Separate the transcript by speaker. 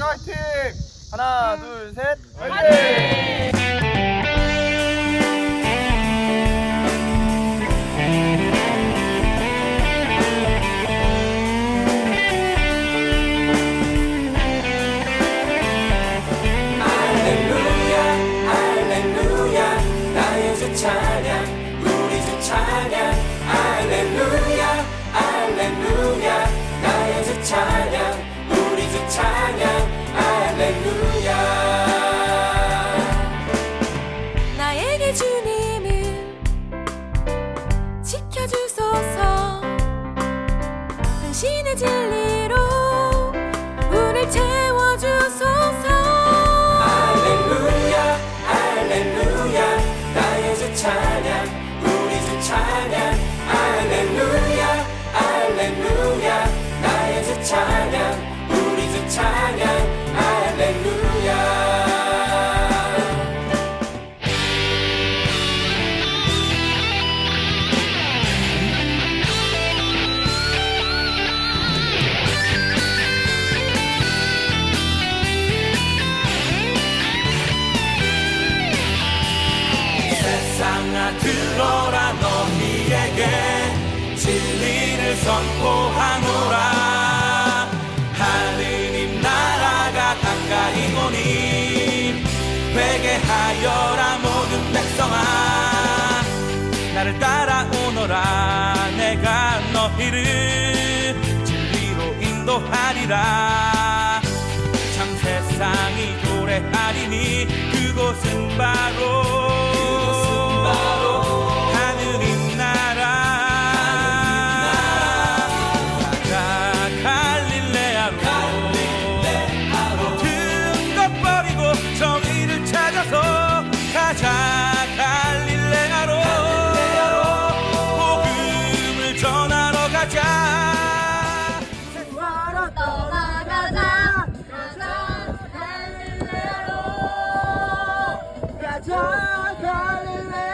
Speaker 1: 성교 화이팅! 하나, 둘, 셋.
Speaker 2: 찬양 우리 주 찬양 나의 주 찬양 우리 주 찬양 할렐루야.
Speaker 3: 나에게 주님을 지켜주소서. 당신의 진리
Speaker 2: 세상아 들어라 너희에게 진리를 선포하노라. 하느님 나라가 가까이 오니 회개하여라 모든 백성아. 나를 따라오너라 내가 너희를 진리로 인도하리라. 참 세상이 노래하리니 그곳은 바로
Speaker 3: Darling,